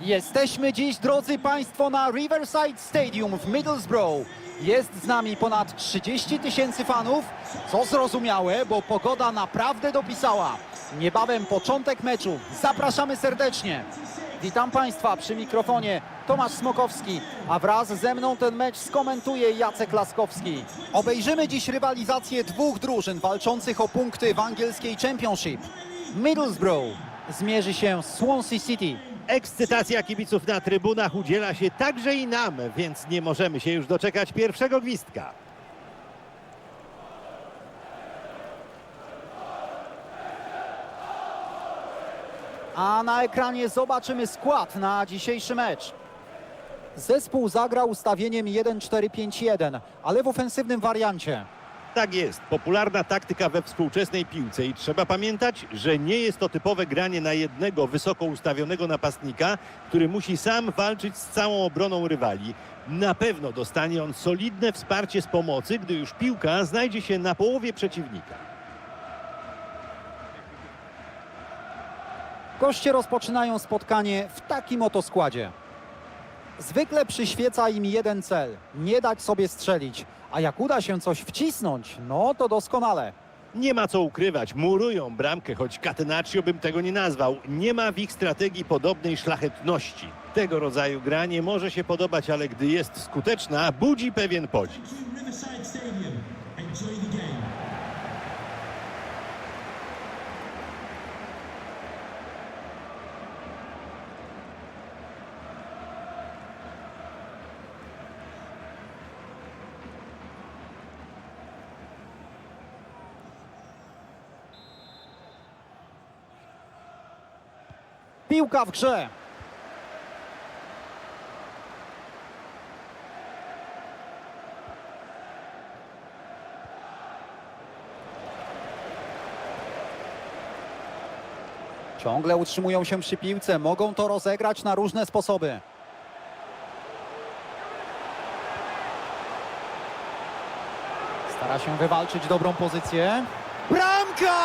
Jesteśmy dziś, drodzy Państwo, na Riverside Stadium w Middlesbrough. Jest z nami ponad 30 tysięcy fanów, co zrozumiałe, bo pogoda naprawdę dopisała. Niebawem początek meczu. Zapraszamy serdecznie. Witam Państwa przy mikrofonie Tomasz Smokowski, a wraz ze mną ten mecz skomentuje Jacek Laskowski. Obejrzymy dziś rywalizację dwóch drużyn walczących o punkty w angielskiej Championship. Middlesbrough zmierzy się z Swansea City. Ekscytacja kibiców na trybunach udziela się także i nam, więc nie możemy się już doczekać pierwszego gwizdka. A na ekranie zobaczymy skład na dzisiejszy mecz. Zespół zagrał ustawieniem 1-4-5-1, ale w ofensywnym wariancie. Tak jest, popularna taktyka we współczesnej piłce i trzeba pamiętać, że nie jest to typowe granie na jednego wysoko ustawionego napastnika, który musi sam walczyć z całą obroną rywali. Na pewno dostanie on solidne wsparcie z pomocy, gdy już piłka znajdzie się na połowie przeciwnika. Goście rozpoczynają spotkanie w takim oto składzie. Zwykle przyświeca im jeden cel – nie dać sobie strzelić. A jak uda się coś wcisnąć, no to doskonale. Nie ma co ukrywać, murują bramkę, choć Catenaccio bym tego nie nazwał. Nie ma w ich strategii podobnej szlachetności. Tego rodzaju granie może się podobać, ale gdy jest skuteczna, budzi pewien podziw. Piłka w grze. Ciągle utrzymują się przy piłce, mogą to rozegrać na różne sposoby. Stara się wywalczyć dobrą pozycję. Bramka!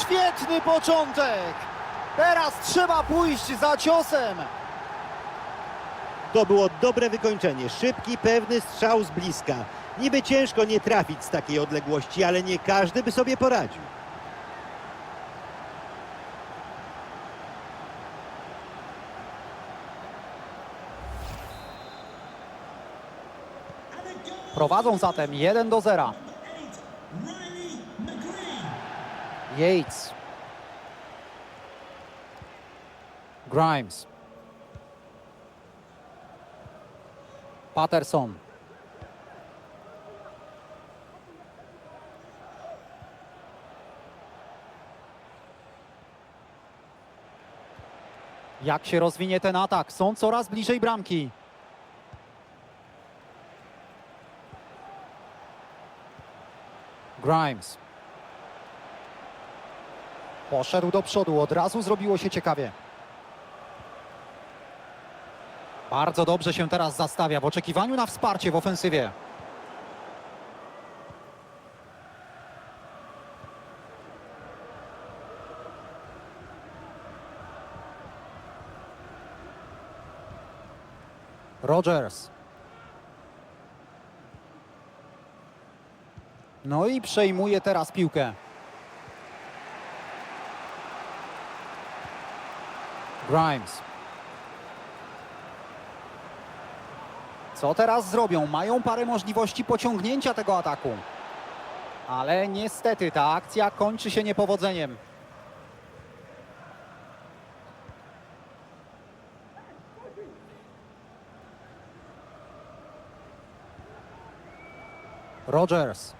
Świetny początek! Teraz trzeba pójść za ciosem. To było dobre wykończenie, szybki, pewny strzał z bliska. Niby ciężko nie trafić z takiej odległości, ale nie każdy by sobie poradził. Prowadzą zatem 1 do 0. eight. Riley McGree. Yates. Grimes. Patterson. Jak się rozwinie ten atak? Są coraz bliżej bramki. Grimes. Poszedł do przodu, od razu zrobiło się ciekawie. Bardzo dobrze się teraz zastawia w oczekiwaniu na wsparcie w ofensywie. Rogers. No i przejmuje teraz piłkę. Grimes. Co teraz zrobią? Mają parę możliwości pociągnięcia tego ataku. Ale niestety ta akcja kończy się niepowodzeniem. Rogers.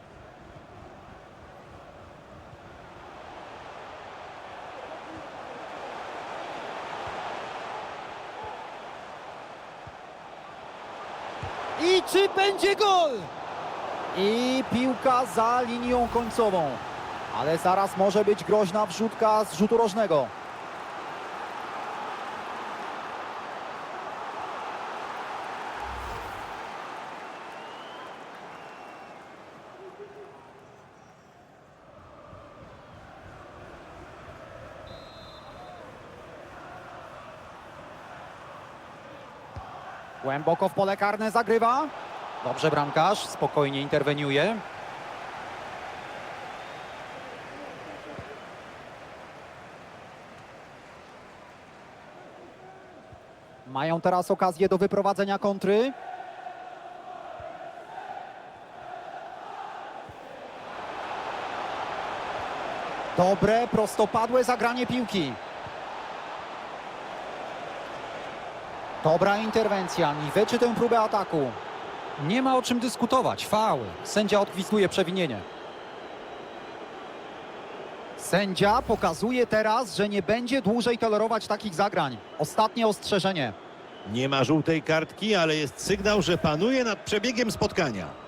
I czy będzie gol? I piłka za linią końcową. Ale zaraz może być groźna wrzutka z rzutu rożnego. Głęboko w pole karne zagrywa. Dobrze bramkarz, spokojnie interweniuje. Mają teraz okazję do wyprowadzenia kontry. Dobre, prostopadłe zagranie piłki. Dobra interwencja, niweczy tę próbę ataku. Nie ma o czym dyskutować, faul. Sędzia odgwizduje przewinienie. Sędzia pokazuje teraz, że nie będzie dłużej tolerować takich zagrań. Ostatnie ostrzeżenie. Nie ma żółtej kartki, ale jest sygnał, że panuje nad przebiegiem spotkania.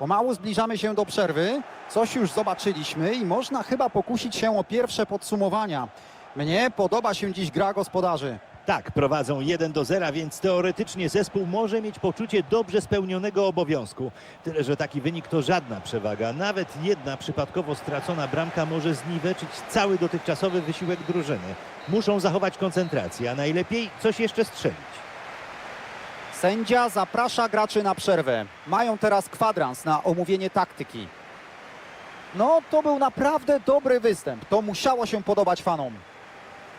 Pomału zbliżamy się do przerwy. Coś już zobaczyliśmy i można chyba pokusić się o pierwsze podsumowania. Mnie podoba się dziś gra gospodarzy. Tak, prowadzą 1 do 0, więc teoretycznie zespół może mieć poczucie dobrze spełnionego obowiązku. Tyle, że taki wynik to żadna przewaga. Nawet jedna przypadkowo stracona bramka może zniweczyć cały dotychczasowy wysiłek drużyny. Muszą zachować koncentrację, a najlepiej coś jeszcze strzelić. Sędzia zaprasza graczy na przerwę. Mają teraz kwadrans na omówienie taktyki. No, to był naprawdę dobry występ. To musiało się podobać fanom.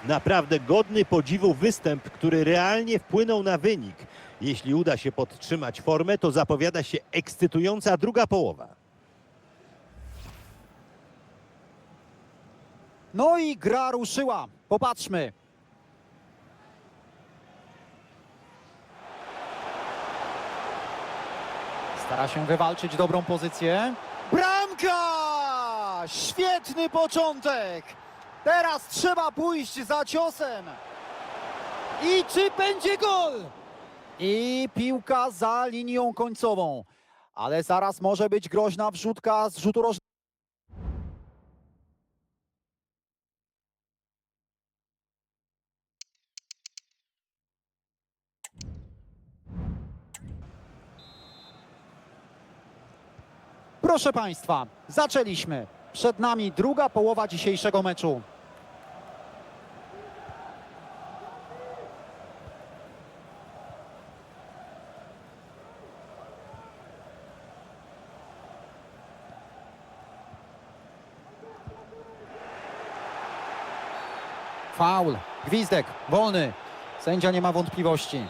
Naprawdę godny podziwu występ, który realnie wpłynął na wynik. Jeśli uda się podtrzymać formę, to zapowiada się ekscytująca druga połowa. No i gra ruszyła. Popatrzmy. Stara się wywalczyć dobrą pozycję. Bramka! Świetny początek! Teraz trzeba pójść za ciosem. I czy będzie gol? I piłka za linią końcową. Ale zaraz może być groźna wrzutka z rzutu rożnego. Proszę Państwa, zaczęliśmy. Przed nami druga połowa dzisiejszego meczu. Faul, gwizdek, wolny. Sędzia nie ma wątpliwości.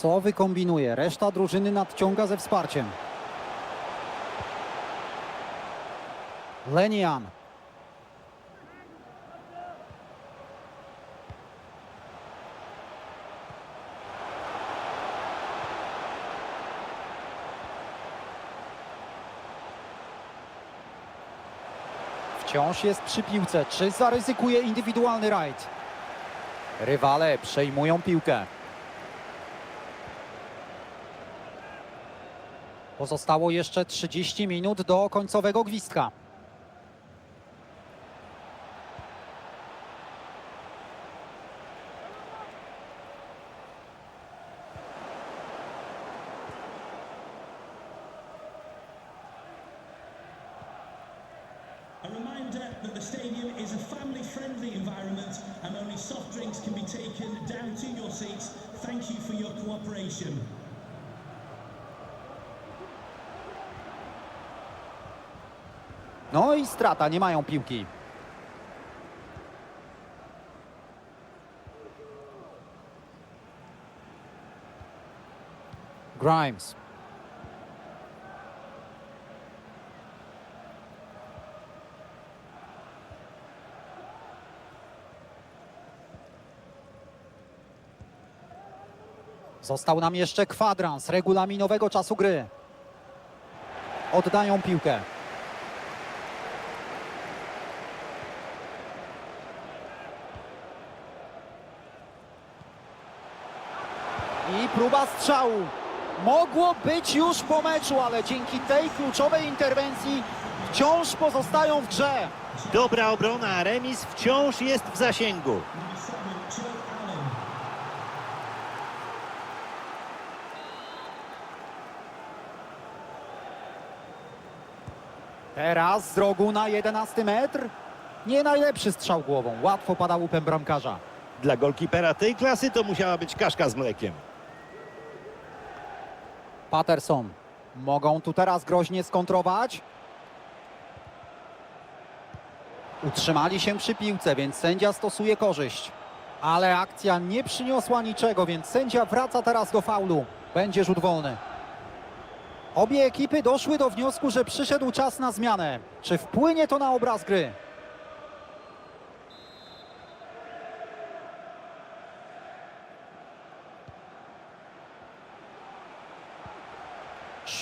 Co wykombinuje? Reszta drużyny nadciąga ze wsparciem. Lenian. Wciąż jest przy piłce. Czy zaryzykuje indywidualny rajd? Rywale przejmują piłkę. Pozostało jeszcze 30 minut do końcowego gwizdka. Soft drinks can be taken down to. Thank you for your cooperation. No i strata, nie mają piłki. Grimes. Został nam jeszcze kwadrans regulaminowego czasu gry. Oddają piłkę. Próba strzału. Mogło być już po meczu, ale dzięki tej kluczowej interwencji wciąż pozostają w grze. Dobra obrona, remis wciąż jest w zasięgu. Teraz z rogu na 11 metr. Nie najlepszy strzał głową. Łatwo pada łupem bramkarza. Dla golkipera tej klasy to musiała być kaszka z mlekiem. Patterson. Mogą tu teraz groźnie skontrować. Utrzymali się przy piłce, więc sędzia stosuje korzyść. Ale akcja nie przyniosła niczego, więc sędzia wraca teraz do faulu. Będzie rzut wolny. Obie ekipy doszły do wniosku, że przyszedł czas na zmianę. Czy wpłynie to na obraz gry?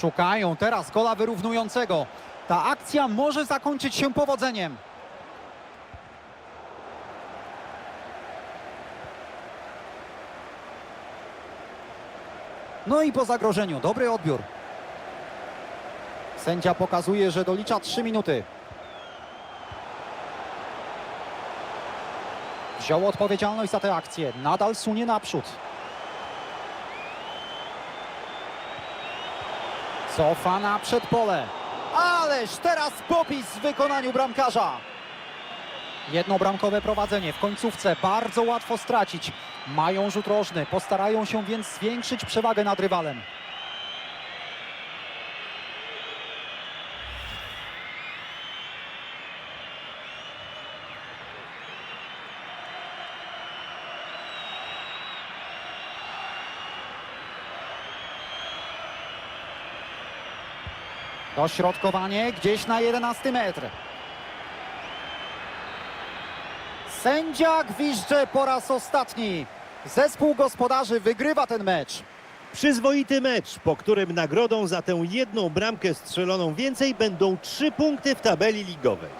Szukają teraz gola wyrównującego. Ta akcja może zakończyć się powodzeniem. No i po zagrożeniu, dobry odbiór. Sędzia pokazuje, że dolicza 3 minuty. Wziął odpowiedzialność za tę akcję. Nadal sunie naprzód. Cofa na przedpole. Ależ teraz popis w wykonaniu bramkarza. Jednobramkowe prowadzenie w końcówce bardzo łatwo stracić. Mają rzut rożny, postarają się więc zwiększyć przewagę nad rywalem. Dośrodkowanie gdzieś na 11 metr. Sędzia gwizdże po raz ostatni. Zespół gospodarzy wygrywa ten mecz. Przyzwoity mecz, po którym nagrodą za tę jedną bramkę strzeloną więcej będą trzy punkty w tabeli ligowej.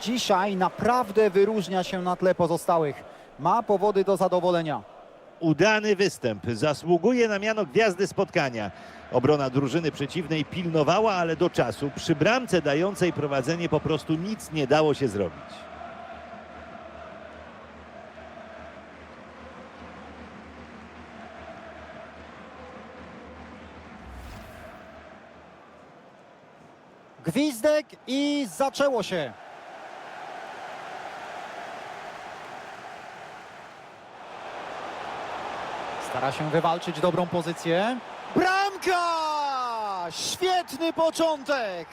Dzisiaj naprawdę wyróżnia się na tle pozostałych. Ma powody do zadowolenia. Udany występ zasługuje na miano gwiazdy spotkania. Obrona drużyny przeciwnej pilnowała, ale do czasu przy bramce dającej prowadzenie po prostu nic nie dało się zrobić. Gwizdek i zaczęło się. Stara się wywalczyć dobrą pozycję. Bramka! Świetny początek!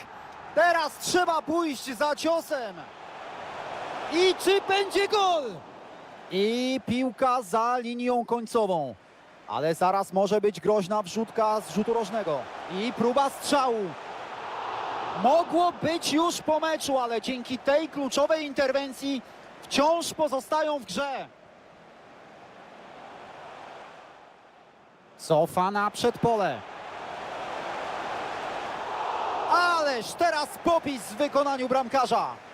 Teraz trzeba pójść za ciosem. I czy będzie gol? I piłka za linią końcową. Ale zaraz może być groźna wrzutka z rzutu rożnego. I próba strzału. Mogło być już po meczu, ale dzięki tej kluczowej interwencji wciąż pozostają w grze. Cofa na przedpole. Ależ teraz popis w wykonaniu bramkarza.